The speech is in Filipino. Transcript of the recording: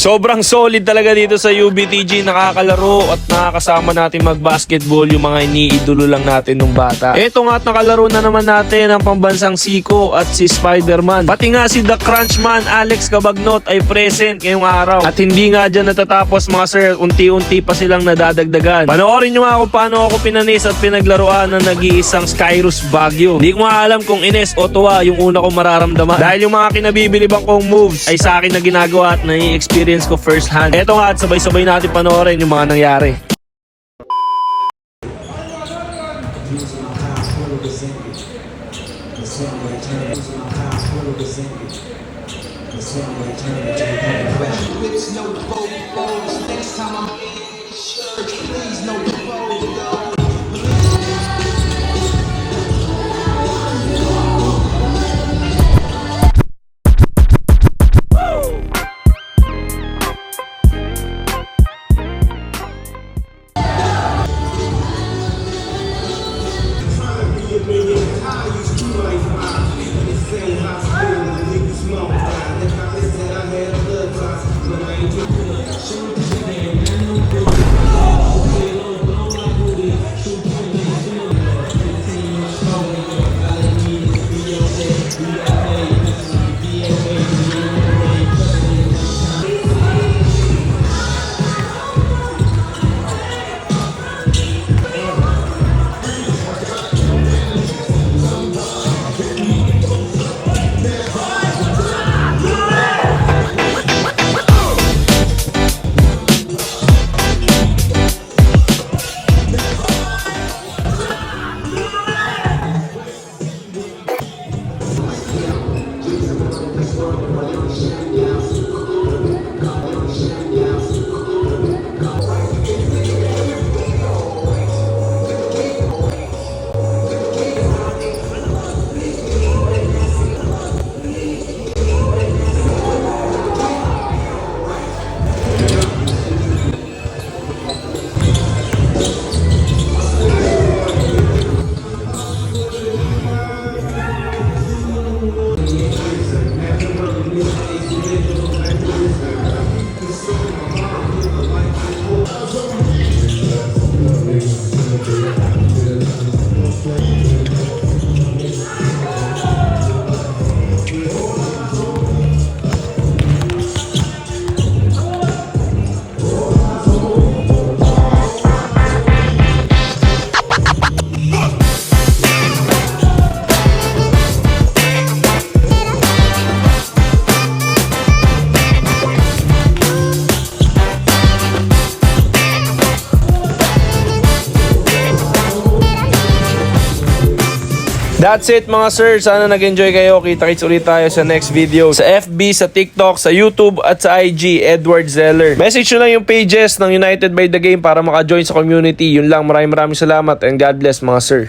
Sobrang solid talaga dito sa UBTG, nakakalaro at nakakasama natin mag-basketball yung mga iniidolo lang natin nung bata. Eto nga at nakalaro na naman natin ang pambansang Siko at si Spider-Man. Pati nga si The Crunchman Alex Cabagnot ay present ngayong araw. At hindi nga dyan natatapos mga sir, unti-unti pa silang nadadagdagan. Panoorin nyo nga kung paano ako pinanis at pinaglaruan ng nag-iisang Skyrus Baguio. Hindi ko alam kung ines o tuwa yung una kong mararamdaman. Dahil yung mga kinabibilibang kong moves ay sa akin na ginagawa at nai-experience ko first hand. Eto nga at sabay-sabay natin panoorin yung mga nangyari. Whips, no fofos. Next time I'm two. That's it mga sir. Sana nag-enjoy kayo. Kita-kits ulit tayo sa next video. Sa FB, sa TikTok, sa YouTube, at sa IG, Edward Zeller. Message nyo lang yung pages ng United by the Game para maka-join sa community. Yun lang. Maraming maraming salamat and God bless mga sir.